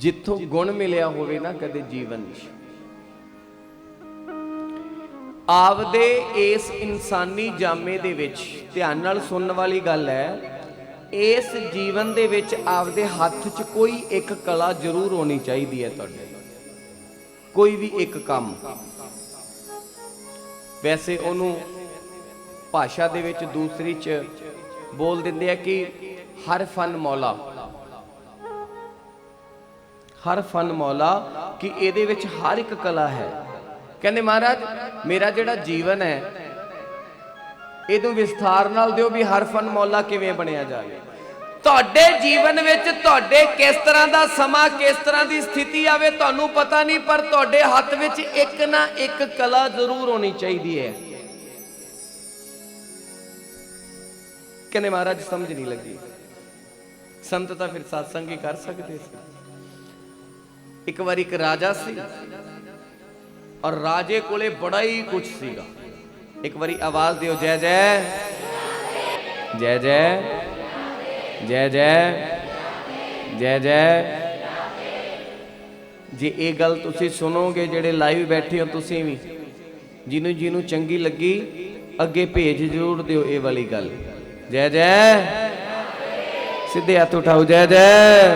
ਜਿੱਥੋਂ ਗੁਣ ਮਿਲਿਆ ਹੋਵੇ ਨਾ ਕਦੇ ਜੀਵਨ ਨਹੀਂ ਆਪਦੇ ਇਸ ਇਨਸਾਨੀ ਜਾਮੇ ਦੇ ਵਿੱਚ, ਧਿਆਨ ਨਾਲ ਸੁਣਨ ਵਾਲੀ ਗੱਲ ਹੈ, ਇਸ ਜੀਵਨ ਦੇ ਵਿੱਚ ਆਪਦੇ ਹੱਥ 'ਚ ਕੋਈ ਇੱਕ ਕਲਾ ਜ਼ਰੂਰ ਹੋਣੀ ਚਾਹੀਦੀ ਹੈ ਤੁਹਾਡੇ ਕੋਈ ਵੀ ਇੱਕ ਕੰਮ। ਵੈਸੇ ਉਹਨੂੰ ਭਾਸ਼ਾ ਦੇ ਵਿੱਚ ਦੂਸਰੀ 'ਚ ਬੋਲ ਦਿੰਦੇ ਆ ਕਿ ਹਰ ਫਨ ਮੌਲਾ। ਹਰ ਫਨ ਮੌਲਾ ਕਿ ਇਹਦੇ ਵਿੱਚ ਹਰ ਇੱਕ ਕਲਾ ਹੈ। ਕਹਿੰਦੇ ਮਹਾਰਾਜ, ਮੇਰਾ ਜਿਹੜਾ ਜੀਵਨ ਹੈ, ਇਹਨੂੰ ਵਿਸਥਾਰ ਨਾਲ ਦਿਓ ਵੀ ਹਰ ਫਨ ਮੌਲਾ ਕਿਵੇਂ ਬਣਿਆ ਜਾਵੇ। ਤੁਹਾਡੇ ਜੀਵਨ ਵਿੱਚ ਤੁਹਾਡੇ ਕਿਸ ਤਰ੍ਹਾਂ ਦਾ ਸਮਾਂ, ਕਿਸ ਤਰ੍ਹਾਂ ਦੀ ਸਥਿਤੀ ਆਵੇ ਤੁਹਾਨੂੰ ਪਤਾ ਨਹੀਂ, ਪਰ ਤੁਹਾਡੇ ਹੱਥ ਵਿੱਚ ਇੱਕ ਨਾ ਇੱਕ ਕਲਾ ਜ਼ਰੂਰ ਹੋਣੀ ਚਾਹੀਦੀ ਹੈ। ਕਹਿੰਦੇ ਮਹਾਰਾਜ, ਸਮਝ ਨਹੀਂ ਲੱਗੀ। ਸੰਤ ਤਾਂ ਫਿਰ satsang ਹੀ ਕਰ ਸਕਦੇ ਸੀ। ਇੱਕ ਵਾਰ ਇੱਕ ਰਾਜਾ ਸੀ ਔਰ ਰਾਜੇ ਕੋਲੇ ਬੜਾ ਹੀ ਕੁਝ ਸੀਗਾ। ਇੱਕ ਵਾਰੀ ਆਵਾਜ਼ ਦਿਓ, ਜੈ ਜੈ। ਜੈ ਜੈ। ਜੈ ਜੈ। ਜੈ ਜੈ। ਜੇ ਇਹ ਗੱਲ ਤੁਸੀਂ ਸੁਣੋਗੇ, ਜਿਹੜੇ ਲਾਈਵ ਬੈਠੇ ਹੋ ਤੁਸੀਂ ਵੀ, ਜਿਹਨੂੰ ਜਿਹਨੂੰ ਚੰਗੀ ਲੱਗੀ, ਅੱਗੇ ਭੇਜ ਜ਼ਰੂਰ ਦਿਓ ਇਹ ਵਾਲੀ ਗੱਲ। ਜੈ ਜੈ। ਸਿੱਧੇ ਹੱਥ ਉਠਾਓ, ਜੈ ਜੈ।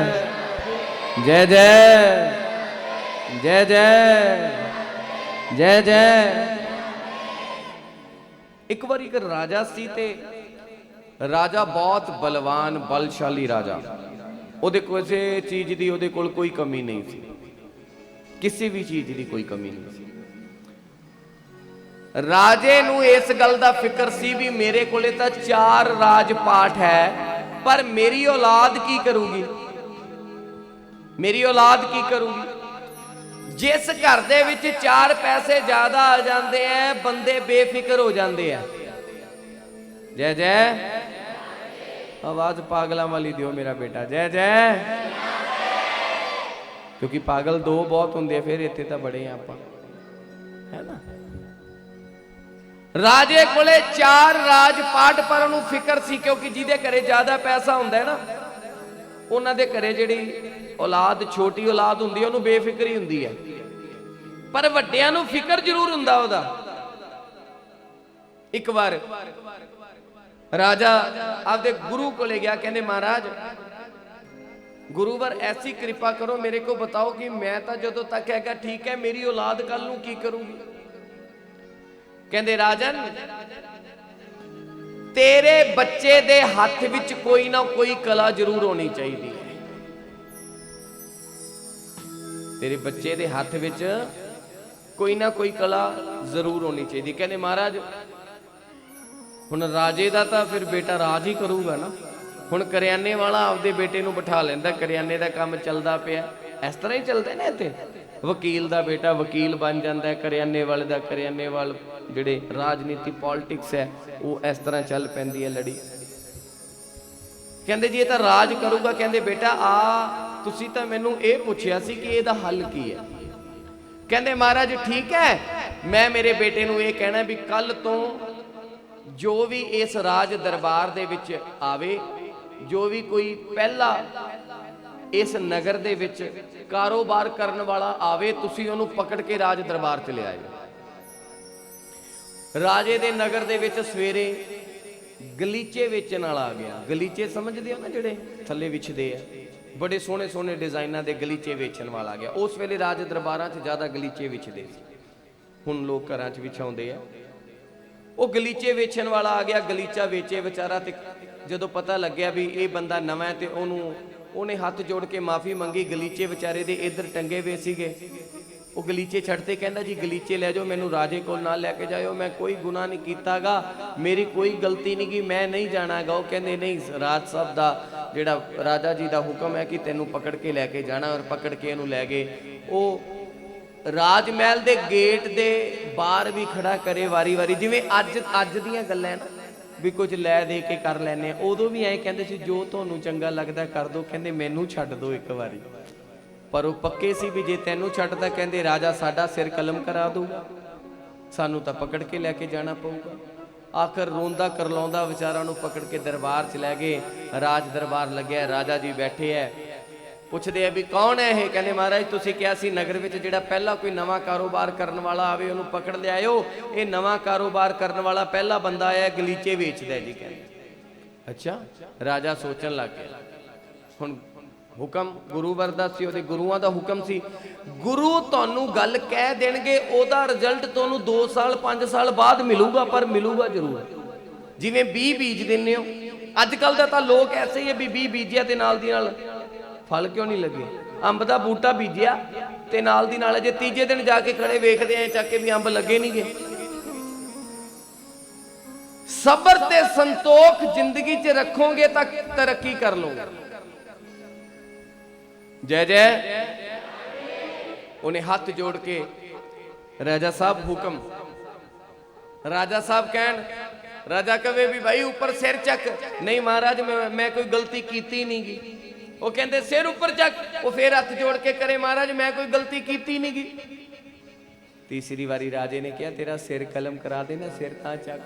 ਜੈ ਜੈ। ਜੈ ਜੈ ਜੈ ਜੈ ਇੱਕ ਵਾਰੀ ਇੱਕ ਰਾਜਾ ਸੀ ਤੇ ਰਾਜਾ ਬਹੁਤ ਬਲਵਾਨ, ਬਲਸ਼ਾਲੀ ਰਾਜਾ। ਉਹਦੇ ਕਿਸੇ ਚੀਜ਼ ਦੀ ਉਹਦੇ ਕੋਲ ਕੋਈ ਕਮੀ ਨਹੀਂ ਸੀ। ਕਿਸੇ ਵੀ ਚੀਜ਼ ਦੀ ਕੋਈ ਕਮੀ ਨਹੀਂ ਸੀ। ਰਾਜੇ ਨੂੰ ਇਸ ਗੱਲ ਦਾ ਫਿਕਰ ਸੀ ਵੀ ਮੇਰੇ ਕੋਲੇ ਤਾਂ ਚਾਰ ਰਾਜ ਪਾਠ ਹੈ, ਪਰ ਮੇਰੀ ਔਲਾਦ ਕੀ ਕਰੂਗੀ? ਮੇਰੀ ਔਲਾਦ ਕੀ ਕਰੂਗੀ? ਜਿਸ ਘਰ ਦੇ ਵਿੱਚ ਚਾਰ ਪੈਸੇ ਜ਼ਿਆਦਾ ਆ ਜਾਂਦੇ ਐ, ਬੰਦੇ ਬੇਫਿਕਰ ਹੋ ਜਾਂਦੇ ਐ। ਜੈ ਜੈ। ਆਵਾਜ਼ ਪਾਗਲਾਂ ਵਾਲੀ ਦਿਓ ਮੇਰਾ ਬੇਟਾ। ਜੈ ਜੈ। ਕਿਉਂਕਿ ਪਾਗਲ ਦੋ ਬਹੁਤ ਹੁੰਦੇ ਆ, ਫਿਰ ਇੱਥੇ ਤਾਂ ਬੜੇ ਆ ਆਪਾਂ। ਹੈ ਨਾ? ਰਾਜੇ ਕੋਲੇ ਚਾਰ ਰਾਜ ਪਾਠ ਪਰ ਉਹਨੂੰ ਫਿਕਰ ਸੀ, ਕਿਉਂਕਿ ਜਿਹਦੇ ਘਰੇ ਜ਼ਿਆਦਾ ਪੈਸਾ ਹੁੰਦਾ ਹੈ ਨਾ ਉਹਨਾਂ ਦੇ ਘਰੇ ਜਿਹੜੀ ਔਲਾਦ, ਛੋਟੀ ਔਲਾਦ ਹੁੰਦੀ ਹੈ ਉਹਨੂੰ ਬੇਫਿਕਰੀ ਹੁੰਦੀ ਹੈ ਪਰ ਵੱਡਿਆਂ ਨੂੰ ਫਿਕਰ ਜ਼ਰੂਰ ਹੁੰਦਾ ਉਹਦਾ। ਇੱਕ ਵਾਰ ਰਾਜਾ ਆਪਦੇ ਗੁਰੂ ਕੋਲੇ ਗਿਆ, ਕਹਿੰਦੇ, ਮਹਾਰਾਜ, ਗੁਰੂਵਰ, ਐਸੀ ਕਿਰਪਾ ਕਰੋ, ਮੇਰੇ ਕੋ ਬਤਾਓ ਕਿ ਮੈਂ ਤਾਂ ਜਦੋਂ ਤੱਕ ਹੈਗਾ ਠੀਕ ਹੈ, ਮੇਰੀ ਔਲਾਦ ਕੱਲ ਨੂੰ ਕੀ ਕਰੂਗੀ? ਕਹਿੰਦੇ, ਰਾਜਨ ਤੇਰੇ ਬੱਚੇ ਦੇ ਹੱਥ ਵਿੱਚ ਕੋਈ ਨਾ ਕੋਈ ਕਲਾ ਜ਼ਰੂਰ ਹੋਣੀ ਚਾਹੀਦੀ ਹੈ। ਤੇਰੇ ਬੱਚੇ ਦੇ ਹੱਥ ਵਿੱਚ ਕੋਈ ਨਾ ਕੋਈ ਕਲਾ ਜ਼ਰੂਰ ਹੋਣੀ ਚਾਹੀਦੀ। ਕਹਿੰਦੇ ਮਹਾਰਾਜ, ਹੁਣ ਰਾਜੇ ਦਾ ਤਾਂ ਫਿਰ ਬੇਟਾ ਰਾਜ ਹੀ ਕਰੂਗਾ ਨਾ। ਹੁਣ ਕਰਿਆਨੇ ਵਾਲਾ ਆਪਦੇ ਬੇਟੇ ਨੂੰ ਬਿਠਾ ਲੈਂਦਾ, ਕਰਿਆਨੇ ਦਾ ਕੰਮ ਚੱਲਦਾ ਪਿਆ। ਇਸ ਤਰ੍ਹਾਂ ਹੀ ਚੱਲਦੇ ਨੇ ਇੱਥੇ। ਵਕੀਲ ਦਾ ਬੇਟਾ ਵਕੀਲ ਬਣ ਜਾਂਦਾ ਹੈ ਕਰਿਆਨੇ ਵਾਲੇ ਦਾ ਕਰਿਆਨੇ ਵਾਲ ਜਿਹੜੇ ਰਾਜਨੀਤੀ ਪੋਲਿਟਿਕਸ ਹੈ, ਉਹ ਇਸ ਤਰ੍ਹਾਂ ਚੱਲ ਪੈਂਦੀ ਹੈ ਲੜੀ। ਕਹਿੰਦੇ ਜੀ, ਇਹ ਤਾਂ ਰਾਜ ਕਰੂਗਾ। ਕਹਿੰਦੇ, ਬੇਟਾ, ਆ, ਤੁਸੀਂ ਤਾਂ ਮੈਨੂੰ ਇਹ ਪੁੱਛਿਆ ਸੀ ਕਿ ਇਹਦਾ ਹੱਲ ਕੀ ਹੈ। ਕਹਿੰਦੇ, ਮਹਾਰਾਜ, ਠੀਕ ਹੈ। ਮੈਂ ਮੇਰੇ ਬੇਟੇ ਨੂੰ ਇਹ ਕਹਿਣਾ ਵੀ ਕੱਲ ਤੋਂ ਜੋ ਵੀ ਇਸ ਰਾਜ ਦਰਬਾਰ ਦੇ ਵਿੱਚ ਆਵੇ, ਜੋ ਵੀ ਕੋਈ ਪਹਿਲਾ ਇਸ ਨਗਰ ਦੇ ਵਿੱਚ ਕਾਰੋਬਾਰ ਕਰਨ ਵਾਲਾ ਆਵੇ, ਤੁਸੀਂ ਉਹਨੂੰ ਪਕੜ ਕੇ ਰਾਜ ਦਰਬਾਰ ਚ ਲਿਆਇਓ ਰਾਜੇ ਦੇ ਨਗਰ ਦੇ ਵਿੱਚ ਸਵੇਰੇ ਗਲੀਚੇ ਵੇਚਣ ਵਾਲਾ ਆ ਗਿਆ। ਗਲੀਚੇ ਸਮਝਦੇ ਹੋ ਨਾ ਜਿਹੜੇ ਥੱਲੇ ਵਿਛਦੇ ਆ? ਬੜੇ ਸੋਹਣੇ ਸੋਹਣੇ ਡਿਜ਼ਾਈਨਾਂ ਦੇ ਗਲੀਚੇ ਵੇਚਣ ਵਾਲਾ ਆ ਗਿਆ। ਉਸ ਵੇਲੇ ਰਾਜ ਦਰਬਾਰਾਂ 'ਚ ਜ਼ਿਆਦਾ ਗਲੀਚੇ ਵਿਛਦੇ ਸੀ। ਹੁਣ ਲੋਕ ਘਰਾਂ 'ਚ ਵਿਛਾਉਂਦੇ ਆ। ਉਹ ਗਲੀਚੇ ਵੇਚਣ ਵਾਲਾ ਆ ਗਿਆ, ਗਲੀਚਾ ਵੇਚੇ ਵਿਚਾਰਾ ਤੇ ਜਦੋਂ ਪਤਾ ਲੱਗਿਆ ਵੀ ਇਹ ਬੰਦਾ ਨਵਾਂ ਹੈ ਤੇ ਉਹਨੂੰ ਉਹਨੇ ਹੱਥ ਜੋੜ ਕੇ ਮਾਫੀ ਮੰਗੀ। ਗਲੀਚੇ ਵਿਚਾਰੇ ਦੇ ਇੱਧਰ ਟੰਗੇ ਵੇ ਸੀਗੇ। ਉਹ ਗਲੀਚੇ ਛੱਡਤੇ, ਕਹਿੰਦਾ ਜੀ ਗਲੀਚੇ ਲੈ ਜਾਓ, ਮੈਨੂੰ ਰਾਜੇ ਕੋਲ ਨਾਲ ਲੈ ਕੇ ਜਾਇਓ। ਮੈਂ ਕੋਈ ਗੁਨਾਹ ਨਹੀਂ ਕੀਤਾਗਾ, ਮੇਰੀ ਕੋਈ ਗਲਤੀ ਨਹੀਂ ਗੀ, ਮੈਂ ਨਹੀਂ ਜਾਣਾਗਾ। ਉਹ ਕਹਿੰਦੇ, ਨਹੀਂ, ਰਾਜ ਸਾਹਿਬ ਦਾ ਜਿਹੜਾ ਰਾਜਾ ਜੀ ਦਾ ਹੁਕਮ ਹੈ ਕਿ ਤੈਨੂੰ ਪਕੜ ਕੇ ਲੈ ਕੇ ਜਾਣਾ ਔਰ ਪਕੜ ਕੇ ਇਹਨੂੰ ਲੈ ਗਏ। ਉਹ ਰਾਜ ਮਹਿਲ ਦੇ ਗੇਟ ਦੇ ਬਾਹਰ ਵੀ ਖੜਾ ਕਰੇ ਵਾਰੀ-ਵਾਰੀ ਜਿਵੇਂ ਅੱਜ ਅੱਜ ਦੀਆਂ ਗੱਲਾਂ ਨਾ, ਵੀ ਕੁਝ ਲੈ ਦੇ ਕੇ ਕਰ ਲੈਨੇ ਆ ਉਦੋਂ ਵੀ ਐਂ ਕਹਿੰਦੇ ਸੀ, ਜੋ ਤੁਹਾਨੂੰ ਚੰਗਾ ਲੱਗਦਾ ਕਰ ਦੋ, ਕਹਿੰਦੇ ਮੈਨੂੰ ਛੱਡ ਦੋ ਇੱਕ ਵਾਰੀ। ਪਰ ਉਹ ਪੱਕੇ ਸੀ ਵੀ ਜੇ ਤੈਨੂੰ ਛੱਡਦਾ ਕਹਿੰਦੇ, ਰਾਜਾ, ਸਾਡਾ ਸਿਰ ਕਲਮ ਕਰਾ ਦੂਗਾ ਸਾਨੂੰ ਤਾਂ ਪਕੜ ਕੇ ਲੈ ਕੇ ਜਾਣਾ ਪਊਗਾ। ਆਖਰ ਰੋਂਦਾ ਕਰਲਾਉਂਦਾ ਵਿਚਾਰਾ ਨੂੰ ਪਕੜ ਕੇ ਦਰਬਾਰ ਚ ਲੈ ਗਏ। ਰਾਜ ਦਰਬਾਰ ਲੱਗਿਆ, ਰਾਜਾ ਜੀ ਬੈਠੇ ਐ। ਪੁੱਛਦੇ ਆ ਵੀ ਕੌਣ ਹੈ ਇਹ? ਕਹਿੰਦੇ, ਮਹਾਰਾਜ, ਤੁਸੀਂ ਕਿਹਾ ਸੀ ਨਗਰ ਵਿੱਚ ਜਿਹੜਾ ਪਹਿਲਾ ਕੋਈ ਨਵਾਂ ਕਾਰੋਬਾਰ ਕਰਨ ਵਾਲਾ ਆਵੇ, ਉਹਨੂੰ ਪਕੜ ਲਿਆਇਓ। ਇਹ ਨਵਾਂ ਕਾਰੋਬਾਰ ਕਰਨ ਵਾਲਾ ਪਹਿਲਾ ਬੰਦਾ ਆਇਆ, ਗਲੀਚੇ ਵੇਚਦਾ ਜੀ ਕਹਿੰਦੇ। ਅੱਛਾ, ਰਾਜਾ ਸੋਚਣ ਲੱਗ ਗਿਆ। ਹੁਣ ਹੁਕਮ ਗੁਰੂ ਵਰਦਾ ਸੀ, ਉਹਦੇ ਗੁਰੂਆਂ ਦਾ ਹੁਕਮ ਸੀ। ਗੁਰੂ ਤੁਹਾਨੂੰ ਗੱਲ ਕਹਿ ਦੇਣਗੇ, ਉਹਦਾ ਰਿਜ਼ਲਟ ਤੁਹਾਨੂੰ 2 ਸਾਲ 5 ਸਾਲ ਬਾਅਦ ਮਿਲੂਗਾ, ਪਰ ਮਿਲੂਗਾ ਜ਼ਰੂਰ। ਜਿਵੇਂ 20 ਬੀਜ ਦਿੰਨੇ ਹੋ। ਅੱਜ ਕੱਲ ਦਾ ਤਾਂ ਲੋਕ ਐਸੇ ਹੀ ਹੈ ਵੀ 20 ਬੀਜਿਆ ਤੇ ਨਾਲ ਦੀ ਨਾਲ ਫਲ ਕਿਉਂ ਨਹੀਂ ਲੱਗੇ? ਅੰਬ ਦਾ ਬੂਟਾ ਬੀਜਿਆ ਤੇ ਨਾਲ ਦੀ ਨਾਲ ਜੇ ਤੀਜੇ ਦਿਨ ਜਾ ਕੇ ਖੜੇ ਵੇਖਦੇ ਆਂ ਚੱਕ ਕੇ ਵੀ ਅੰਬ ਲੱਗੇ ਨਹੀਂ ਗਏ ਸਬਰ ਤੇ ਸੰਤੋਖ ਜ਼ਿੰਦਗੀ 'ਚ ਰੱਖੋਗੇ ਤਾਂ ਤਰੱਕੀ ਕਰ ਲਓਗੇ। ਜੈ ਜੈ ਉਹਨੇ ਹੱਥ ਜੋੜ ਕੇ ਰਾਜਾ ਸਾਹਿਬ ਹੁਕਮ ਰਾਜਾ ਸਾਹਿਬ ਕਹਿਣ ਰਾਜਾ ਕਵੇ ਵੀ ਭਾਈ ਉੱਪਰ ਸਿਰ ਚੱਕ ਨਹੀਂ ਮਹਾਰਾਜ ਮੈਂ ਮੈਂ ਕੋਈ ਗਲਤੀ ਕੀਤੀ ਨਹੀਂਗੀ ਉਹ ਕਹਿੰਦੇ ਸਿਰ ਉੱਪਰ ਚੱਕ ਉਹ ਫੇਰ ਹੱਥ ਜੋੜ ਕੇ ਕਰੇ ਮਹਾਰਾਜ ਮੈਂ ਕੋਈ ਗਲਤੀ ਕੀਤੀ ਨਹੀਂਗੀ ਤੀਸਰੀ ਵਾਰੀ ਰਾਜੇ ਨੇ ਕਿਹਾ ਤੇਰਾ ਸਿਰ ਕਲਮ ਕਰਾ ਦੇਣਾ ਸਿਰ ਤਾਂ ਚੱਕ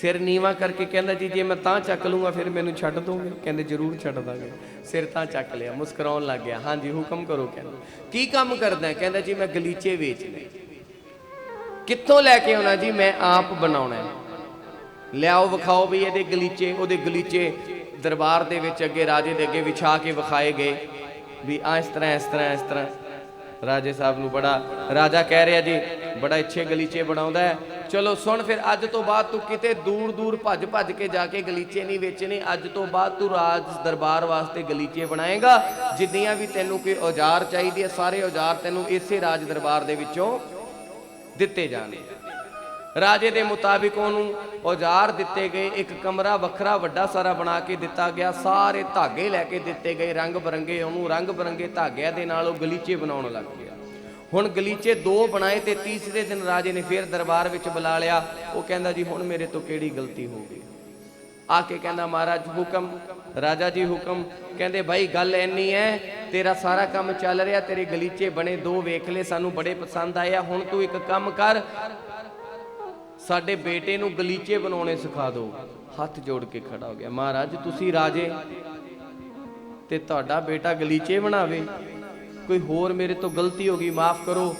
ਸਿਰ ਨੀਵਾ ਕਰਕੇ ਕਹਿੰਦਾ, ਜੀ, ਜੇ ਮੈਂ ਤਾਂ ਚੱਕ ਲੂੰਗਾ ਫਿਰ ਮੈਨੂੰ ਛੱਡ ਦੋਗੇ? ਕਹਿੰਦੇ, ਜ਼ਰੂਰ ਛੱਡ ਦਾਂਗੇ। ਸਿਰ ਤਾਂ ਚੱਕ ਲਿਆ, ਮੁਸਕਰਾਉਣ ਲੱਗ ਗਿਆ। ਹਾਂਜੀ, ਹੁਕਮ ਕਰੋ, ਕਹਿੰਦਾ। ਕੀ ਕੰਮ ਕਰਦਾ? ਕਹਿੰਦਾ, ਜੀ, ਮੈਂ ਗਲੀਚੇ ਵੇਚਣੇ ਕਿੱਥੋਂ ਲੈ ਕੇ ਆਉਣਾ ਜੀ? ਮੈਂ ਆਪ ਬਣਾਉਣਾ ਲਿਆਓ, ਵਿਖਾਓ ਵੀ ਇਹਦੇ ਗਲੀਚੇ, ਉਹਦੇ ਗਲੀਚੇ ਦਰਬਾਰ ਦੇ ਵਿੱਚ ਅੱਗੇ ਰਾਜੇ ਦੇ ਅੱਗੇ ਵਿਛਾ ਕੇ ਵਿਖਾਏ ਗਏ ਵੀ ਆ ਇਸ ਤਰ੍ਹਾਂ ਇਸ ਤਰ੍ਹਾਂ ਇਸ ਤਰ੍ਹਾਂ। ਰਾਜੇ ਸਾਹਿਬ ਨੂੰ ਬੜਾ ਰਾਜਾ ਕਹਿ ਰਿਹਾ ਜੀ, ਬੜਾ ਇੱਛੇ ਗਲੀਚੇ ਬਣਾਉਂਦਾ ਹੈ। ਚਲੋ ਸੁਣ ਫਿਰ, ਅੱਜ ਤੋਂ ਬਾਅਦ ਤੂੰ ਕਿਤੇ ਦੂਰ ਦੂਰ ਭੱਜ ਭੱਜ ਕੇ ਜਾ ਕੇ ਗਲੀਚੇ ਨਹੀਂ ਵੇਚਣੇ। ਅੱਜ ਤੋਂ ਬਾਅਦ ਤੂੰ ਰਾਜ ਦਰਬਾਰ ਵਾਸਤੇ ਗਲੀਚੇ ਬਣਾਏਗਾ, ਜਿੰਨੀਆਂ ਵੀ ਤੈਨੂੰ ਕੋਈ ਔਜ਼ਾਰ ਚਾਹੀਦੇ ਆ ਸਾਰੇ ਔਜ਼ਾਰ ਤੈਨੂੰ ਇਸੇ ਰਾਜ ਦਰਬਾਰ ਦੇ ਵਿੱਚੋਂ ਦਿੱਤੇ ਜਾਣੇ। ਰਾਜੇ ਦੇ ਮੁਤਾਬਿਕ ਉਹਨੂੰ ਔਜ਼ਾਰ ਦਿੱਤੇ ਗਏ, ਇੱਕ ਕਮਰਾ ਵੱਖਰਾ ਵੱਡਾ ਸਾਰਾ ਬਣਾ ਕੇ ਦਿੱਤਾ ਗਿਆ, ਸਾਰੇ ਧਾਗੇ ਲੈ ਕੇ ਦਿੱਤੇ ਗਏ, ਰੰਗ ਬਰੰਗੇ ਉਹਨੂੰ ਰੰਗ ਬਰੰਗੇ ਧਾਗਿਆਂ ਦੇ ਨਾਲ ਉਹ ਗਲੀਚੇ ਬਣਾਉਣ ਲੱਗ ਗਿਆ। ਹੁਣ ਗਲੀਚੇ ਦੋ ਬਣਾਏ ਤੇ ਤੀਸਰੇ ਦਿਨ ਰਾਜੇ ਨੇ ਫੇਰ ਦਰਬਾਰ ਵਿੱਚ ਬੁਲਾ ਲਿਆ। ਉਹ ਕਹਿੰਦਾ, ਜੀ, ਹੁਣ ਮੇਰੇ ਤੋਂ ਕਿਹੜੀ ਗਲਤੀ ਹੋ ਗਈ? ਆ ਕੇ ਕਹਿੰਦਾ, ਮਹਾਰਾਜ, ਹੁਕਮ, ਰਾਜਾ ਜੀ ਹੁਕਮ ਕਹਿੰਦੇ, ਭਾਈ, ਗੱਲ ਐਨੀ ਹੈ ਤੇਰਾ ਸਾਰਾ ਕੰਮ ਚੱਲ ਰਿਹਾ, ਤੇਰੇ ਗਲੀਚੇ ਬਣੇ ਦੋ ਵੇਖ ਲੈ, ਸਾਨੂੰ ਬੜੇ ਪਸੰਦ ਆਏ ਆ, ਹੁਣ ਤੂੰ ਇੱਕ ਕੰਮ ਕਰ, ਸਾਡੇ ਬੇਟੇ ਨੂੰ ਗਲੀਚੇ ਬਣਾਉਣੇ ਸਿਖਾ ਦਿਓ ਹੱਥ ਜੋੜ ਕੇ ਖੜਾ ਹੋ ਗਿਆ, ਮਹਾਰਾਜ, ਤੁਸੀਂ ਰਾਜੇ ਤੇ ਤੁਹਾਡਾ ਬੇਟਾ ਗਲੀਚੇ ਬਣਾਵੇ। ਕੋਈ ਹੋਰ ਮੇਰੇ ਤੋਂ ਗਲਤੀ ਹੋ ਗਈ, ਮਾਫ ਕਰੋ।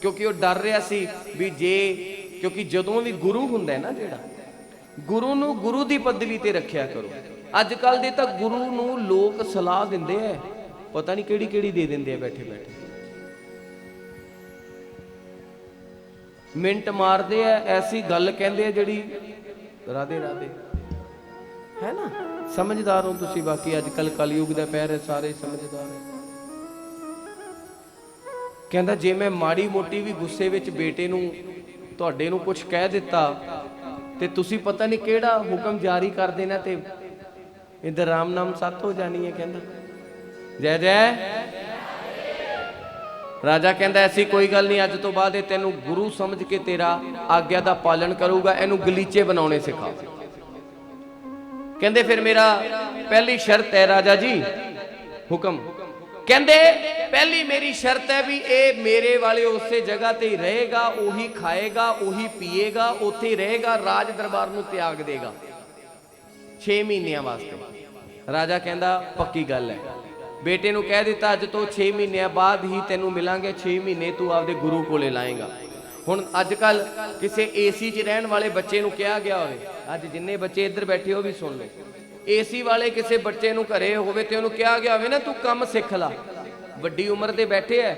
ਕਿਉਂਕਿ ਉਹ ਡਰ ਰਿਹਾ ਸੀ ਵੀ ਜੇ, ਕਿਉਂਕਿ ਜਦੋਂ ਵੀ ਗੁਰੂ ਹੁੰਦਾ ਹੈ ਨਾ ਜਿਹੜਾ, ਗੁਰੂ ਨੂੰ ਗੁਰੂ ਦੀ ਪਦਵੀ ਤੇ ਰੱਖਿਆ ਕਰੋ। ਅੱਜ ਕੱਲ ਦੇ ਤਾਂ ਗੁਰੂ ਨੂੰ ਲੋਕ ਸਲਾਹ ਦਿੰਦੇ ਐ। ਪਤਾ ਨਹੀਂ ਕਿਹੜੀ ਕਿਹੜੀ ਦੇ ਦਿੰਦੇ ਆ ਬੈਠੇ ਬੈਠੇ। ਮਿੰਟ ਮਾਰਦੇ ਐ, ਐਸੀ ਗੱਲ ਕਹਿੰਦੇ ਆ ਜਿਹੜੀ ਰਾਦੇ ਰਾਦੇ ਹੈ ਨਾ? ਸਮਝਦਾਰ ਹੋ ਤੁਸੀਂ ਬਾਕੀ ਅੱਜ ਕੱਲ ਕਲਯੁਗ ਦਾ ਪੈਰ ਹੈ, ਸਾਰੇ ਸਮਝਦਾਰ ਹੈ। ਕਹਿੰਦਾ, ਜੇ ਮੈਂ ਮਾੜੀ ਮੋਟੀ ਵੀ ਗੁੱਸੇ ਵਿੱਚ ਬੇਟੇ ਨੂੰ, ਤੁਹਾਡੇ ਨੂੰ ਕੁਝ ਕਹਿ ਦਿੱਤਾ, ਤੇ ਤੁਸੀਂ ਪਤਾ ਨਹੀਂ ਕਿਹੜਾ ਹੁਕਮ ਜਾਰੀ ਕਰ ਦੇਣਾ ਤੇ ਇਧਰ ਰਾਮ ਨਾਮ ਸੱਤ ਹੋ ਜਾਣੀ ਹੈ ਕਹਿੰਦਾ। ਜੈ ਜੈ। ਰਾਜਾ ਕਹਿੰਦਾ, ਐਸੀ ਕੋਈ ਗੱਲ ਨਹੀਂ, ਅੱਜ ਤੋਂ ਬਾਅਦ ਇਹ ਤੈਨੂੰ ਗੁਰੂ ਸਮਝ ਕੇ ਤੇਰਾ ਆਗਿਆ ਦਾ ਪਾਲਣ ਕਰੂਗਾ, ਇਹਨੂੰ ਗਲੀਚੇ ਬਣਾਉਣੇ ਸਿਖਾ। ਕਹਿੰਦੇ, ਫਿਰ ਮੇਰਾ ਪਹਿਲੀ ਸ਼ਰਤ ਹੈ ਰਾਜਾ ਜੀ, ਹੁਕਮ। ਕਹਿੰਦੇ, ਪਹਿਲੀ ਮੇਰੀ ਸ਼ਰਤ ਹੈ ਵੀ ਇਹ ਮੇਰੇ ਵਾਲੇ ਉਸੇ ਜਗ੍ਹਾ ਤੇ ਹੀ ਰਹੇਗਾ, ਉਹੀ ਖਾਏਗਾ, ਉਹੀ ਪੀਏਗਾ, ਉੱਥੇ ਹੀ ਰਹੇਗਾ, ਰਾਜ ਦਰਬਾਰ ਨੂੰ ਤਿਆਗ ਦੇਗਾ। 6 ਮਹੀਨਿਆਂ ਵਾਸਤੇ। ਰਾਜਾ ਕਹਿੰਦਾ, ਪੱਕੀ ਗੱਲ ਹੈ। ਬੇਟੇ ਨੂੰ ਕਹਿ ਦਿੱਤਾ, ਅੱਜ ਤੋਂ 6 ਮਹੀਨਿਆਂ ਬਾਅਦ ਹੀ ਤੈਨੂੰ ਮਿਲਾਂਗੇ 6 ਮਹੀਨੇ ਤੂੰ ਆਪਦੇ ਗੁਰੂ ਕੋਲੇ ਲਾਏਗਾ। ਹੁਣ ਅੱਜ ਕੱਲ ਕਿਸੇ ਏਸੀ 'ਚ ਰਹਿਣ ਵਾਲੇ ਬੱਚੇ ਨੂੰ ਕਿਹਾ ਗਿਆ ਹੋਵੇ, ਅੱਜ ਜਿੰਨੇ ਬੱਚੇ ਇੱਧਰ ਬੈਠੇ, ਉਹ ਵੀ ਸੁਣ ਲਓ। ਏਸੀ ਵਾਲੇ ਕਿਸੇ ਬੱਚੇ ਨੂੰ ਘਰੇ ਹੋਵੇ ਤੇ ਉਹਨੂੰ ਕਿਹਾ ਗਿਆ ਹੋਵੇ ਨਾ, ਤੂੰ ਕੰਮ ਸਿੱਖ ਲੈ। ਵੱਡੀ ਉਮਰ ਦੇ ਬੈਠੇ ਐ।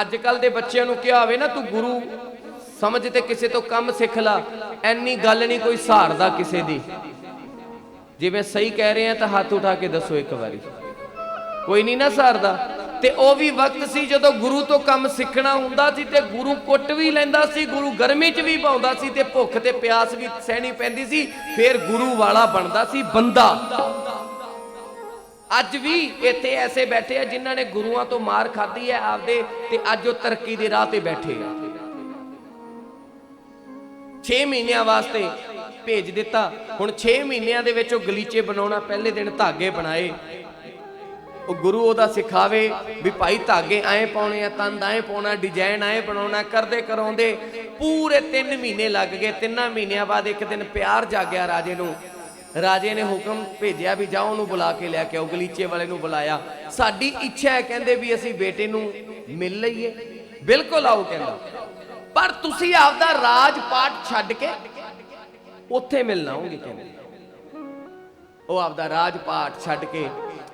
ਅੱਜ ਕੱਲ ਦੇ ਬੱਚਿਆਂ ਨੂੰ ਕਿਹਾ ਹੋਵੇ ਨਾ, ਤੂੰ ਗੁਰੂ ਸਮਝ ਤੇ ਕਿਸੇ ਤੋਂ ਕੰਮ ਸਿੱਖ ਲੈ। ਐਨੀ ਗੱਲ ਨਹੀਂ ਕੋਈ ਸਹਾਰਦਾ ਕਿਸੇ ਦੀ। ਜੇ ਮੈਂ ਸਹੀ ਕਹਿ ਰਿਹਾ ਤਾਂ ਹੱਥ ਉਠਾ ਕੇ ਦੱਸੋ ਇੱਕ ਵਾਰੀ। ਕੋਈ ਨਹੀਂ ਨਾ ਸਹਾਰਦਾ। ਤੇ ਉਹ ਵੀ ਵਕਤ ਸੀ ਜਦੋਂ ਗੁਰੂ ਤੋਂ ਕੰਮ ਸਿੱਖਣਾ ਹੁੰਦਾ ਸੀ ਤੇ ਗੁਰੂ ਕੁੱਟ ਵੀ ਲੈਂਦਾ ਸੀ, ਗੁਰੂ ਗਰਮੀ 'ਚ ਵੀ ਪਾਉਂਦਾ ਸੀ ਤੇ ਭੁੱਖ ਤੇ ਪਿਆਸ ਵੀ ਸਹਿਣੀ ਪੈਂਦੀ ਸੀ, ਫਿਰ ਗੁਰੂ ਵਾਲਾ ਬਣਦਾ ਸੀ ਬੰਦਾ। ਅੱਜ ਵੀ ਇੱਥੇ ਐਸੇ ਬੈਠੇ ਆ ਜਿਨ੍ਹਾਂ ਨੇ ਗੁਰੂਆਂ ਤੋਂ ਮਾਰ ਖਾਧੀ ਹੈ ਆਪਦੇ ਤੇ ਅੱਜ ਉਹ ਤਰੱਕੀ ਦੇ ਰਾਹ ਤੇ ਬੈਠੇ ਆ। 6 ਮਹੀਨਿਆਂ ਵਾਸਤੇ ਭੇਜ ਦਿੱਤਾ। ਹੁਣ 6 ਮਹੀਨਿਆਂ ਦੇ ਵਿੱਚ ਉਹ ਗਲੀਚੇ ਬਣਾਉਣਾ ਪਹਿਲੇ ਦਿਨ ਧਾਗੇ ਬਣਾਏ। ਉਹ ਗੁਰੂ ਉਹਦਾ ਸਿਖਾਵੇ ਵੀ ਭਾਈ ਧਾਗੇ ਐਂ ਪਾਉਣੇ ਆ, ਤੰਦ ਐਂ ਪਾਉਣਾ ਡਿਜ਼ਾਈਨ ਐਂ ਬਣਾਉਣਾ, ਕਰਦੇ ਕਰਾਉਂਦੇ। ਪੂਰੇ 3 ਮਹੀਨੇ ਲੱਗ ਗਏ, ਤਿੰਨਾਂ ਮਹੀਨਿਆਂ ਬਾਅਦ ਇੱਕ ਦਿਨ ਪਿਆਰ ਜਾਗਿਆ ਰਾਜੇ ਨੂੰ। ਰਾਜੇ ਨੇ ਹੁਕਮ ਭੇਜਿਆ ਵੀ ਜਾਓ ਉਹਨੂੰ ਬੁਲਾ ਕੇ ਲੈ ਕੇ ਆਓ, ਗਲੀਚੇ ਵਾਲੇ ਨੂੰ ਬੁਲਾਇਆ। ਸਾਡੀ ਇੱਛਾ ਹੈ ਕਹਿੰਦੇ ਵੀ ਅਸੀਂ ਬੇਟੇ ਨੂੰ ਮਿਲ ਲਈਏ। ਬਿਲਕੁਲ ਆਓ ਕਹਿੰਦਾ। ਪਰ ਤੁਸੀਂ ਆਪਦਾ ਰਾਜ ਪਾਠ ਛੱਡ ਕੇ ਉੱਥੇ ਮਿਲਣਾ ਹੋਗੇ ਕਹਿੰਦੇ। ਉਹ ਆਪਦਾ ਰਾਜ ਪਾਠ ਛੱਡ ਕੇ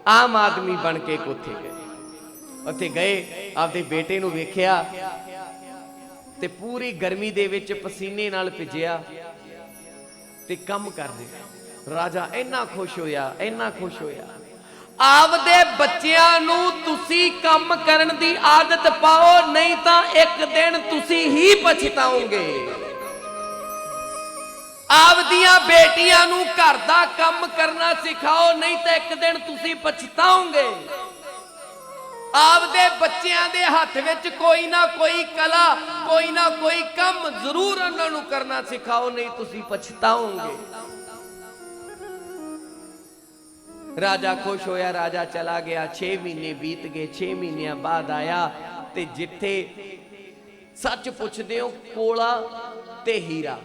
ਆਮ ਆਦਮੀ ਬਣ ਕੇ ਇੱਕ ਉੱਥੇ ਗਏ। ਉੱਥੇ ਗਏ, ਆਪਦੇ ਬੇਟੇ ਨੂੰ ਵੇਖਿਆ ਤੇ ਪੂਰੀ ਗਰਮੀ ਦੇ ਵਿੱਚ ਪਸੀਨੇ ਨਾਲ ਭਿੱਜਿਆ ਤੇ ਕੰਮ ਕਰਦੇ ਰਾਜਾ ਇੰਨਾ ਖੁਸ਼ ਹੋਇਆ, ਇੰਨਾ ਖੁਸ਼ ਹੋਇਆ। ਆਪਦੇ ਬੱਚਿਆਂ ਨੂੰ ਤੁਸੀਂ ਕੰਮ ਕਰਨ ਦੀ ਆਦਤ ਪਾਓ, ਨਹੀਂ ਤਾਂ ਇੱਕ ਦਿਨ ਤੁਸੀਂ ਹੀ ਪਛਤਾਓਗੇ। ਆਪਦੀਆਂ ਬੇਟੀਆਂ ਨੂੰ ਘਰ ਦਾ ਕੰਮ ਕਰਨਾ ਸਿਖਾਓ, ਨਹੀਂ ਤਾਂ ਇੱਕ ਦਿਨ ਤੁਸੀਂ ਪਛਤਾਓਗੇ। ਆਪਦੇ ਬੱਚਿਆਂ ਦੇ ਹੱਥ ਵਿੱਚ ਕੋਈ ਨਾ ਕੋਈ ਕਲਾ, ਕੋਈ ਨਾ ਕੋਈ ਕੰਮ ਜ਼ਰੂਰ ਉਹਨਾਂ ਨੂੰ ਕਰਨਾ ਸਿਖਾਓ, ਨਹੀਂ ਤੁਸੀਂ ਪਛਤਾਓਗੇ। ਰਾਜਾ ਖੁਸ਼ ਹੋਇਆ, ਰਾਜਾ ਚਲਾ ਗਿਆ। 6 ਮਹੀਨੇ ਬੀਤ ਗਏ 6 ਮਹੀਨਿਆਂ ਬਾਅਦ ਆਇਆ ਤੇ ਜਿੱਥੇ ਸੱਚ ਪੁੱਛਦੇ ਹੋ, ਕੋਲਾ ਤੇ ਹੀਰਾ।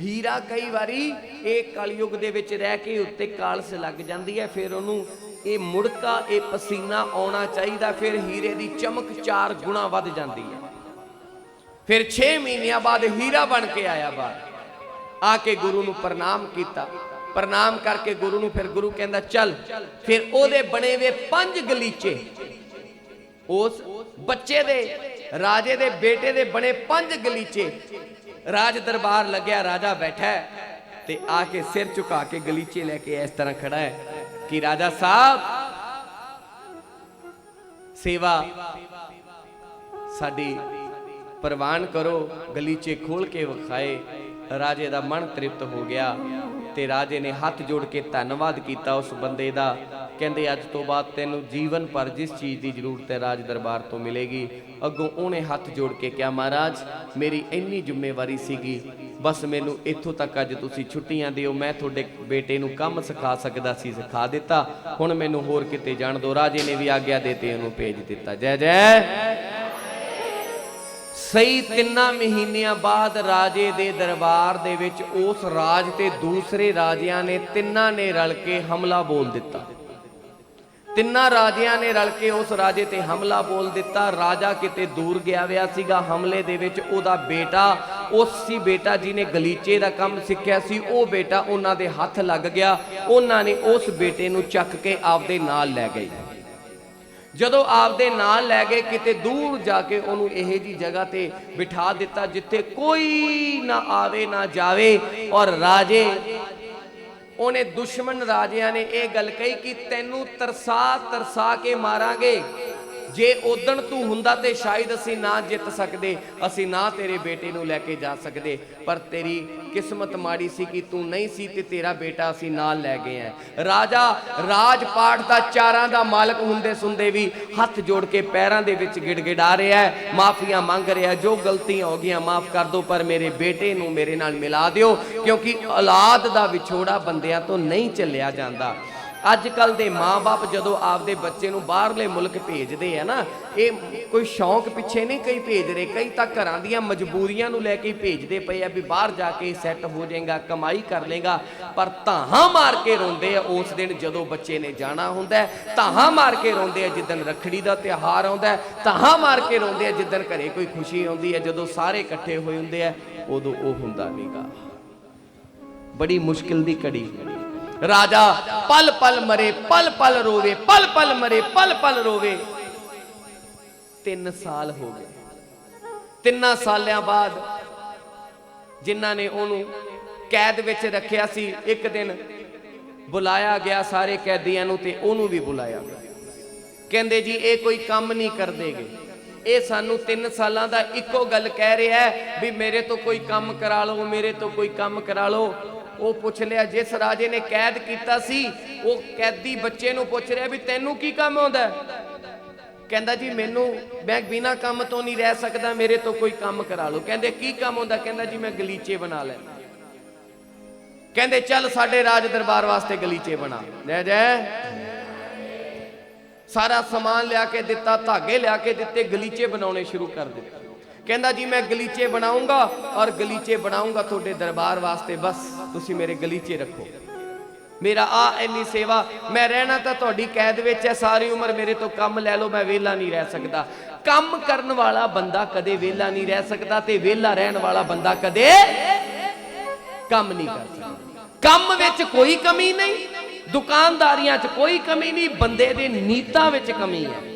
ਹੀਰਾ ਕਈ ਵਾਰੀ ਇਹ ਕਲਯੁਗ ਦੇ ਵਿੱਚ ਰਹਿ ਕੇ ਉੱਤੇ ਕਾਲਸ ਲੱਗ ਜਾਂਦੀ ਹੈ, ਫਿਰ ਉਹਨੂੰ ਇਹ ਮੁੜਕਾ, ਇਹ ਪਸੀਨਾ ਆਉਣਾ ਚਾਹੀਦਾ, ਫਿਰ ਹੀਰੇ ਦੀ ਚਮਕ ਚਾਰ ਗੁਣਾ ਵੱਧ ਜਾਂਦੀ ਹੈ। ਫਿਰ 6 ਮਹੀਨਿਆਂ ਬਾਅਦ ਹੀਰਾ ਬਣ ਕੇ ਆਇਆ ਬਾਹਰ। ਆ ਕੇ ਗੁਰੂ ਨੂੰ ਪ੍ਰਣਾਮ ਕੀਤਾ। ਪ੍ਰਣਾਮ ਕਰਕੇ ਗੁਰੂ ਨੂੰ ਫਿਰ ਗੁਰੂ ਕਹਿੰਦਾ, ਚੱਲ। ਫਿਰ ਉਹਦੇ ਬਣੇ ਵੇ ਪੰਜ ਗਲੀਚੇ, ਉਸ ਬੱਚੇ ਦੇ, ਰਾਜੇ ਦੇ ਬੇਟੇ ਦੇ ਬਣੇ ਪੰਜ ਗਲੀਚੇ ਰਾਜ ਦਰਬਾਰ ਲੱਗਿਆ, ਰਾਜਾ ਬੈਠਾ ਤੇ ਆ ਕੇ ਸਿਰ ਝੁਕਾ ਕੇ ਗਲੀਚੇ ਲੈ ਕੇ ਇਸ ਤਰ੍ਹਾਂ ਖੜਾ ਹੈ ਕਿ ਰਾਜਾ ਸਾਹਿਬ, ਸੇਵਾ ਸਾਡੀ ਪ੍ਰਵਾਨ ਕਰੋ, ਗਲੀਚੇ ਖੋਲ ਕੇ ਵਿਖਾਏ। ਰਾਜੇ ਦਾ ਮਨ ਤ੍ਰਿਪਤ ਹੋ ਗਿਆ ਤੇ ਰਾਜੇ ਨੇ ਹੱਥ ਜੋੜ ਕੇ ਧੰਨਵਾਦ ਕੀਤਾ ਉਸ ਬੰਦੇ ਦਾ। ਕਹਿੰਦੇ, ਅੱਜ ਤੋਂ ਬਾਅਦ ਤੈਨੂੰ ਜੀਵਨ ਭਰ ਜਿਸ ਚੀਜ਼ ਦੀ ਜ਼ਰੂਰਤ ਹੈ, ਰਾਜ ਦਰਬਾਰ ਤੋਂ ਮਿਲੇਗੀ। ਅੱਗੋਂ ਉਹਨੇ ਹੱਥ ਜੋੜ ਕੇ ਕਿਹਾ, ਮਹਾਰਾਜ, ਮੇਰੀ ਇੰਨੀ ਜ਼ਿੰਮੇਵਾਰੀ ਸੀਗੀ। ਬਸ ਮੈਨੂੰ ਇੱਥੋਂ ਤੱਕ ਅੱਜ ਤੁਸੀਂ ਛੁੱਟੀਆਂ ਦਿਓ। ਮੈਂ ਤੁਹਾਡੇ ਬੇਟੇ ਨੂੰ ਕੰਮ ਸਿਖਾ ਸਕਦਾ ਸੀ, ਸਿਖਾ ਦਿੱਤਾ। ਹੁਣ ਮੈਨੂੰ ਹੋਰ ਕਿਤੇ ਜਾਣ ਦਿਓ। ਰਾਜੇ ਨੇ ਵੀ ਆਗਿਆ ਦਿੱਤੀ ਉਹਨੂੰ ਭੇਜ ਦਿੱਤਾ। ਜੈ ਜੈ। ਸਹੀ ਤਿੰਨਾਂ ਮਹੀਨਿਆਂ ਬਾਅਦ ਰਾਜੇ ਦੇ ਦਰਬਾਰ ਦੇ ਵਿੱਚ ਉਸ ਰਾਜ ਤੇ ਦੂਸਰੇ ਰਾਜਿਆਂ ਨੇ ਤਿੰਨਾਂ ਨੇ ਰਲ ਕੇ ਹਮਲਾ ਬੋਲ ਦਿੱਤਾ। ਤਿੰਨਾਂ ਰਾਜਿਆਂ ਨੇ ਰਲ ਕੇ ਉਸ ਰਾਜੇ ਤੇ ਹਮਲਾ ਬੋਲ ਦਿੱਤਾ। ਰਾਜਾ ਕਿਤੇ ਦੂਰ ਗਿਆ ਹੋਇਆ ਸੀਗਾ। ਹਮਲੇ ਦੇ ਵਿੱਚ ਉਹਦਾ ਬੇਟਾ, ਉਸ ਸੀ ਬੇਟਾ ਜਿਹਨੇ ਗਲੀਚੇ ਦਾ ਕੰਮ ਸਿੱਖਿਆ ਸੀ। ਉਹ ਬੇਟਾ ਉਹਨਾਂ ਦੇ ਹੱਥ ਲੱਗ ਗਿਆ। ਉਹਨਾਂ ਨੇ ਉਸ ਬੇਟੇ ਨੂੰ ਚੱਕ ਕੇ ਆਪਦੇ ਨਾਲ ਲੈ ਗਏ। ਜਦੋਂ ਆਪਦੇ ਨਾਲ ਲੈ ਗਏ, ਕਿਤੇ ਦੂਰ ਜਾ ਕੇ ਉਹਨੂੰ ਇਹੋ ਜੀ ਜਗ੍ਹਾ ਤੇ ਬਿਠਾ ਦਿੱਤਾ ਜਿੱਥੇ ਕੋਈ ਨਾ ਆਵੇ, ਨਾ ਜਾਵੇ। ਔਰ ਰਾਜੇ ਉਹਨੇ ਦੁਸ਼ਮਣ ਰਾਜਿਆਂ ਨੇ ਇਹ ਗੱਲ ਕਹੀ ਕਿ ਤੈਨੂੰ ਤਰਸਾ ਤਰਸਾ ਕੇ ਮਾਰਾਂਗੇ। ਜੇ ਉਦਣ ਤੂੰ ਹੁੰਦਾ ਤੇ ਸ਼ਾਇਦ ਅਸੀਂ ਨਾ ਜਿੱਤ ਸਕਦੇ, ਅਸੀਂ ਨਾ ਤੇਰੇ ਬੇਟੇ ਨੂੰ ਲੈ ਕੇ ਜਾ ਸਕਦੇ। ਪਰ ਤੇਰੀ ਕਿਸਮਤ ਮਾੜੀ ਸੀ ਕਿ ਤੂੰ ਨਹੀਂ ਸੀ ਤੇ ਤੇਰਾ ਬੇਟਾ ਅਸੀਂ ਨਾਲ ਲੈ ਗਏ ਆ ਰਾਜਾ ਰਾਜਪਾਟ ਦਾ ਚਾਰਾਂ ਦਾ ਮਾਲਕ ਹੁੰਦੇ ਸੁੰਦੇ ਵੀ ਹੱਥ ਜੋੜ ਕੇ ਪੈਰਾਂ ਦੇ ਵਿੱਚ ਗਿੜਗਿੜਾ ਰਿਹਾ ਹੈ। ਮਾਫੀਆਂ ਮੰਗ ਰਿਹਾ, ਜੋ ਗਲਤੀਆਂ ਹੋ ਗਈਆਂ ਮਾਫ ਕਰ ਦਿਓ ਪਰ ਮੇਰੇ ਬੇਟੇ ਨੂੰ ਮੇਰੇ ਨਾਲ ਮਿਲਾ ਦਿਓ, ਕਿਉਂਕਿ ਔਲਾਦ ਦਾ ਵਿਛੋੜਾ ਬੰਦਿਆਂ ਤੋਂ ਨਹੀਂ ਚੱਲਿਆ ਜਾਂਦਾ। ਅੱਜ ਕੱਲ ਦੇ ਮਾਪੇ ਜਦੋਂ ਆਪਦੇ ਬੱਚੇ ਨੂੰ ਬਾਹਰਲੇ ਮੁਲਕ ਭੇਜਦੇ ਆ ਨਾ ਇਹ ਕੋਈ ਸ਼ੌਂਕ ਪਿੱਛੇ ਨਹੀਂ ਕਈ ਭੇਜ ਰਹੇ ਕਈ ਤਾਂ ਘਰਾਂ ਦੀਆਂ ਮਜਬੂਰੀਆਂ ਨੂੰ ਲੈ ਕੇ ਭੇਜਦੇ ਪਏ ਆ ਵੀ ਬਾਹਰ ਜਾ ਕੇ ਸੈੱਟ ਹੋ ਜਾਏਗਾ ਕਮਾਈ ਕਰ ਲੇਗਾ ਪਰ ਤਾਹਾਂ ਮਾਰ ਕੇ ਰੋਂਦੇ ਆ ਉਸ ਦਿਨ ਜਦੋਂ ਬੱਚੇ ਨੇ ਜਾਣਾ ਹੁੰਦਾ ਹੈ, ਤਾਹਾਂ ਮਾਰ ਕੇ ਰੋਂਦੇ ਆ ਜਿੱਦਣ ਰੱਖੜੀ ਦਾ ਤਿਉਹਾਰ ਆਉਂਦਾ ਤਾਹਾਂ ਮਾਰ ਕੇ ਰੋਂਦੇ ਆ ਜਿੱਦਣ ਘਰੇ ਕੋਈ ਖੁਸ਼ੀ ਆਉਂਦੀ ਹੈ ਜਦੋਂ ਸਾਰੇ ਇਕੱਠੇ ਹੋਏ ਹੁੰਦੇ ਆ ਉਦੋਂ ਉਹ ਹੁੰਦਾ ਨਹੀਂਗਾ ਬੜੀ ਮੁਸ਼ਕਿਲ ਦੀ ਘੜੀ। ਰਾਜਾ, ਪਲ ਪਲ ਮਰੇ, ਪਲ ਪਲ ਰੋਵੇ, ਪਲ ਪਲ ਮਰੇ, ਪਲ ਪਲ ਰੋਵੇ। 3 ਸਾਲ ਹੋ ਗਏ। ਤਿੰਨਾਂ ਸਾਲਿਆਂ ਬਾਅਦ ਜਿਨ੍ਹਾਂ ਨੇ ਉਹਨੂੰ ਕੈਦ ਵਿੱਚ ਰੱਖਿਆ ਸੀ, ਇੱਕ ਦਿਨ ਬੁਲਾਇਆ ਗਿਆ ਸਾਰੇ ਕੈਦੀਆਂ ਨੂੰ ਤੇ ਉਹਨੂੰ ਵੀ ਬੁਲਾਇਆ ਗਿਆ। ਕਹਿੰਦੇ ਜੀ, ਇਹ ਕੋਈ ਕੰਮ ਨਹੀਂ ਕਰਦੇਗੇ। ਇਹ ਸਾਨੂੰ 3 ਸਾਲਾਂ ਦਾ ਇੱਕੋ ਗੱਲ ਕਹਿ ਰਿਹਾ ਵੀ ਮੇਰੇ ਤੋਂ ਕੋਈ ਕੰਮ ਕਰਾ ਲਓ, ਮੇਰੇ ਤੋਂ ਕੋਈ ਕੰਮ ਕਰਾ ਲਓ। ਉਹ ਪੁੱਛ ਲਿਆ, ਜਿਸ ਰਾਜੇ ਨੇ ਕੈਦ ਕੀਤਾ ਸੀ, ਉਹ ਕੈਦੀ ਬੱਚੇ ਨੂੰ ਪੁੱਛ ਰਿਹਾ ਵੀ ਤੈਨੂੰ ਕੀ ਕੰਮ ਆਉਂਦਾ? ਕਹਿੰਦਾ ਜੀ, ਮੈਨੂੰ, ਮੈਂ ਬਿਨਾ ਕੰਮ ਤੋਂ ਨਹੀਂ ਰਹਿ ਸਕਦਾ, ਮੇਰੇ ਤੋਂ ਕੋਈ ਕੰਮ ਕਰਾ ਲਓ। ਕਹਿੰਦੇ, ਕੀ ਕੰਮ ਹੁੰਦਾ ਕਹਿੰਦਾ ਜੀ, ਮੈਂ ਗਲੀਚੇ ਬਣਾ ਲੈ ਕਹਿੰਦੇ, ਚੱਲ ਸਾਡੇ ਰਾਜ ਦਰਬਾਰ ਵਾਸਤੇ ਗਲੀਚੇ ਬਣਾ। ਲੈ ਜੈ। ਸਾਰਾ ਸਮਾਨ ਲਿਆ ਕੇ ਦਿੱਤਾ, ਧਾਗੇ ਲਿਆ ਕੇ ਦਿੱਤੇ, ਗਲੀਚੇ ਬਣਾਉਣੇ ਸ਼ੁਰੂ ਕਰ ਦਿੱਤੇ। ਕਹਿੰਦਾ ਜੀ ਮੈਂ ਗਲੀਚੇ ਬਣਾਉਂਗਾ ਔਰ ਗਲੀਚੇ ਬਣਾਉਂਗਾ ਤੁਹਾਡੇ ਦਰਬਾਰ ਵਾਸਤੇ, ਬਸ ਤੁਸੀਂ ਮੇਰੇ ਗਲੀਚੇ ਰੱਖੋ। ਮੇਰਾ ਆ ਇੰਨੀ ਸੇਵਾ, ਮੈਂ ਰਹਿਣਾ ਤਾਂ ਤੁਹਾਡੀ ਕੈਦ ਵਿੱਚ ਹੈ, ਸਾਰੀ ਉਮਰ ਮੇਰੇ ਤੋਂ ਕੰਮ ਲੈ ਲਓ, ਮੈਂ ਵਿਹਲਾ ਨਹੀਂ ਰਹਿ ਸਕਦਾ। ਕੰਮ ਕਰਨ ਵਾਲਾ ਬੰਦਾ ਕਦੇ ਵਿਹਲਾ ਨਹੀਂ ਰਹਿ ਸਕਦਾ ਤੇ ਵਿਹਲਾ ਰਹਿਣ ਵਾਲਾ ਬੰਦਾ ਕਦੇ ਕੰਮ ਨਹੀਂ ਕਰ ਸਕਦਾ। ਕੰਮ ਵਿੱਚ ਕੋਈ ਕਮੀ ਨਹੀਂ, ਦੁਕਾਨਦਾਰੀਆਂ 'ਚ ਕੋਈ ਕਮੀ ਨਹੀਂ, ਬੰਦੇ ਦੇ ਨੀਤਾਂ ਵਿੱਚ ਕਮੀ ਹੈ।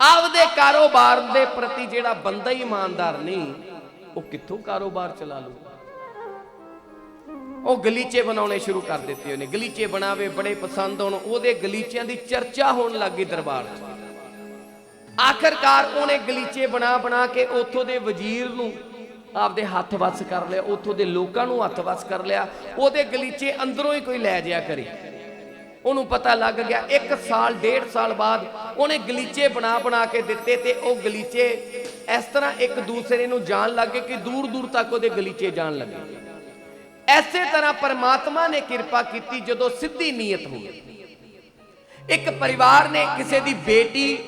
ਆਪਦੇ ਕਾਰੋਬਾਰ ਦੇ ਪ੍ਰਤੀ ਜਿਹੜਾ ਬੰਦਾ ਹੀ ਇਮਾਨਦਾਰ ਨਹੀਂ, ਉਹ ਕਿੱਥੋਂ ਕਾਰੋਬਾਰ ਚਲਾ ਲੂ ਉਹ ਗਲੀਚੇ ਬਣਾਉਣੇ ਸ਼ੁਰੂ ਕਰ ਦਿੱਤੇ ਉਹਨੇ। ਗਲੀਚੇ ਬਣਾਵੇ, ਬੜੇ ਪਸੰਦ ਆਉਣ ਉਹਦੇ ਗਲੀਚਿਆਂ ਦੀ ਚਰਚਾ ਹੋਣ ਲੱਗੀ ਦਰਬਾਰ 'ਚ। ਆਖਰਕਾਰ ਉਹਨੇ ਗਲੀਚੇ ਬਣਾ ਬਣਾ ਕੇ ਉੱਥੋਂ ਦੇ ਵਜ਼ੀਰ ਨੂੰ ਆਪਦੇ ਹੱਥ ਵੱਸ ਕਰ ਲਿਆ, ਉੱਥੋਂ ਦੇ ਲੋਕਾਂ ਨੂੰ ਹੱਥ ਵੱਸ ਕਰ ਲਿਆ। ਉਹਦੇ ਗਲੀਚੇ ਅੰਦਰੋਂ ਹੀ ਕੋਈ ਲੈ ਜਿਆ ਕਰੇ। ਉਹਨੂੰ ਪਤਾ ਲੱਗ ਗਿਆ, ਇੱਕ ਸਾਲ, ਡੇਢ ਸਾਲ ਬਾਅਦ ਉਹਨੇ ਗਲੀਚੇ ਬਣਾ ਬਣਾ ਕੇ ਦਿੱਤੇ ਤੇ ਉਹ ਗਲੀਚੇ ਇਸ ਤਰ੍ਹਾਂ ਇੱਕ ਦੂਸਰੇ ਨੂੰ ਜਾਣ ਲੱਗੇ ਕਿ ਦੂਰ ਦੂਰ ਤੱਕ ਉਹਦੇ ਗਲੀਚੇ ਜਾਣ ਲੱਗੇ। ਐਸੇ ਤਰ੍ਹਾਂ ਪਰਮਾਤਮਾ ਨੇ ਕਿਰਪਾ ਕੀਤੀ ਜਦੋਂ ਸਿੱਧੀ ਨੀਅਤ ਹੋਈ। ਇੱਕ ਪਰਿਵਾਰ ਨੇ ਕਿਸੇ ਦੀ ਬੇਟੀ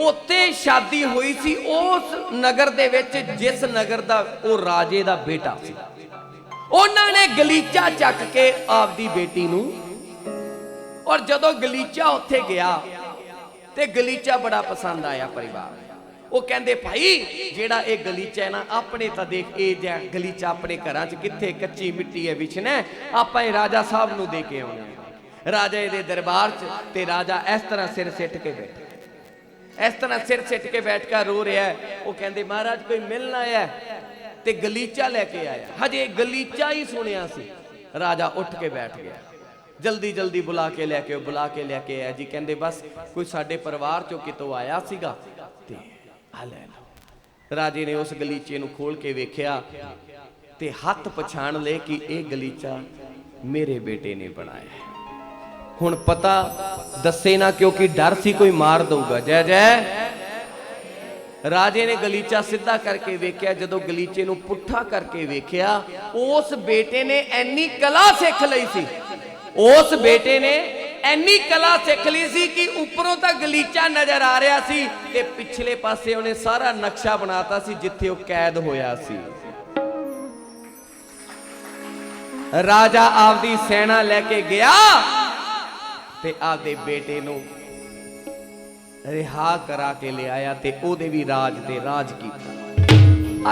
ਉੱਤੇ ਸ਼ਾਦੀ ਹੋਈ ਸੀ, ਉਸ ਨਗਰ ਦੇ ਵਿੱਚ, ਜਿਸ ਨਗਰ ਦਾ ਉਹ ਰਾਜੇ ਦਾ ਬੇਟਾ ਸੀ। ਉਹਨਾਂ ਨੇ ਗਲੀਚਾ ਚੱਕ ਕੇ ਆਪਦੀ ਬੇਟੀ ਨੂੰ ਔਰ ਜਦੋਂ ਗਲੀਚਾ ਉੱਥੇ ਗਿਆ ਤੇ ਗਲੀਚਾ ਬੜਾ ਪਸੰਦ ਆਇਆ ਪਰਿਵਾਰ। ਨੂੰ। ਉਹ ਕਹਿੰਦੇ ਭਾਈ ਜਿਹੜਾ ਇਹ ਗਲੀਚਾ ਹੈ ਨਾ ਆਪਣੇ ਤਾਂ ਦੇਖ ਇਹ ਜਿਹਾ ਗਲੀਚਾ ਆਪਣੇ ਘਰਾਂ 'ਚ ਕਿੱਥੇ ਕੱਚੀ ਮਿੱਟੀ ਹੈ ਵਿਛਣਾ ਹੈ, ਆਪਾਂ ਇਹ ਰਾਜਾ ਸਾਹਿਬ ਨੂੰ ਦੇ ਕੇ ਆਉਣਾ ਹੈ। ਰਾਜਾ ਦੇ ਦਰਬਾਰ 'ਚ ਤੇ ਰਾਜਾ ਇਸ ਤਰ੍ਹਾਂ ਸਿਰ ਸਿੱਟ ਕੇ ਬੈਠਾ। ਇਸ ਤਰ੍ਹਾਂ ਸਿਰ ਸਿੱਟ ਕੇ ਬੈਠ ਕੇ ਰੋ ਰਿਹਾ ਉਹ ਕਹਿੰਦੇ ਮਹਾਰਾਜ ਕੋਈ ਮਿਲਣ ਆਇਆ ਹੈ? ਤੇ ਗਲੀਚਾ ਲੈ ਕੇ ਆਇਆ। ਹਜੇ ਗਲੀਚਾ ਹੀ ਸੁਣਿਆ ਸੀ। ਰਾਜਾ ਉੱਠ ਕੇ ਬੈਠ ਗਿਆ। ਜਲਦੀ ਜਲਦੀ ਬੁਲਾ ਕੇ ਲੈ ਕੇ ਉਹ ਬੁਲਾ ਕੇ ਲੈ ਕੇ ਆਇਆ ਜੀ। ਕਹਿੰਦੇ ਬਸ ਕੋਈ ਸਾਡੇ ਪਰਿਵਾਰ ਚੋਂ ਕਿਤੋਂ ਆਇਆ ਸੀਗਾ? ਤੇ ਆ ਲੈ ਲਓ ਰਾਜੇ ਨੇ ਉਸ ਗਲੀਚੇ ਨੂੰ ਖੋਲ ਕੇ ਵੇਖਿਆ ਤੇ ਹੱਥ ਪਛਾਣ ਲਏ ਕਿ ਇਹ ਗਲੀਚਾ ਮੇਰੇ ਬੇਟੇ ਨੇ ਬਣਾਇਆ ਹੁਣ ਪਤਾ ਦੱਸੇ ਨਾ ਕਿਉਂਕਿ ਡਰ ਸੀ ਕੋਈ ਮਾਰ ਦਊਗਾ। ਜੈ ਜੈ। ਰਾਜੇ ਨੇ ਗਲੀਚਾ ਸਿੱਧਾ ਕਰਕੇ ਵੇਖਿਆ, ਜਦੋਂ ਗਲੀਚੇ ਨੂੰ ਪੁੱਠਾ ਕਰਕੇ ਵੇਖਿਆ, ਉਸ ਬੇਟੇ ਨੇ ਐਨੀ ਕਲਾ ਸਿੱਖ ਲਈ ਸੀ। ਉਸ ਬੇਟੇ ਨੇ ਐਨੀ ਕਲਾ ਸਿੱਖ ਲਈ ਸੀ ਕਿ ਉੱਪਰੋਂ ਤਾਂ ਗਲੀਚਾ ਨਜ਼ਰ ਆ ਰਿਹਾ ਸੀ ਤੇ ਪਿਛਲੇ ਪਾਸੇ ਉਹਨੇ ਸਾਰਾ ਨਕਸ਼ਾ ਬਣਾਤਾ ਸੀ ਜਿੱਥੇ ਉਹ ਕੈਦ ਹੋਇਆ ਸੀ। ਰਾਜਾ ਆਪਦੀ ਸੈਨਾ ਲੈ ਕੇ ਗਿਆ ਤੇ ਆਪਦੇ ਬੇਟੇ ਨੂੰ ਰਿਹਾ ਕਰਾ ਕੇ ਲਿਆਇਆ ਤੇ ਉਹਦੇ ਵੀ ਰਾਜ ਤੇ ਰਾਜ ਕੀਤਾ।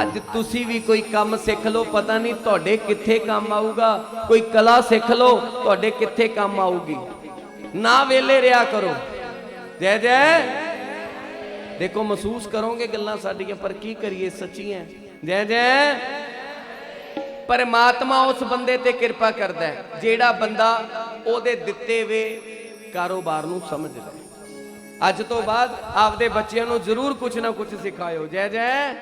ਅੱਜ ਤੁਸੀਂ ਵੀ ਕੋਈ ਕੰਮ ਸਿੱਖ ਲਓ, ਪਤਾ ਨਹੀਂ ਤੁਹਾਡੇ ਕਿੱਥੇ ਕੰਮ ਆਊਗਾ। ਕੋਈ ਕਲਾ ਸਿੱਖ ਲਓ, ਤੁਹਾਡੇ ਕਿੱਥੇ ਕੰਮ ਆਊਗੀ। ਨਾ ਵੇਲੇ ਰਿਆ ਕਰੋ। ਜੈ ਜੈ। ਦੇਖੋ, ਮਹਿਸੂਸ ਕਰੋਗੇ ਗੱਲਾਂ ਸਾਡੀਆਂ, ਪਰ ਕੀ ਕਰੀਏ, ਸੱਚੀਆਂ। ਜੈ ਜੈ। ਪਰਮਾਤਮਾ ਉਸ ਬੰਦੇ ਤੇ ਕਿਰਪਾ ਕਰਦਾ ਹੈ, ਜਿਹੜਾ ਬੰਦਾ ਉਹਦੇ ਦਿੱਤੇ ਵੇ ਕਾਰੋਬਾਰ ਨੂੰ ਸਮਝਦਾ ਹੈ। ਅੱਜ ਤੋਂ ਬਾਅਦ ਆਪਦੇ ਬੱਚਿਆਂ ਨੂੰ ਜ਼ਰੂਰ ਕੁਝ ਨਾ ਕੁਝ ਸਿਖਾਇਓ। ਜੈ ਜੈ।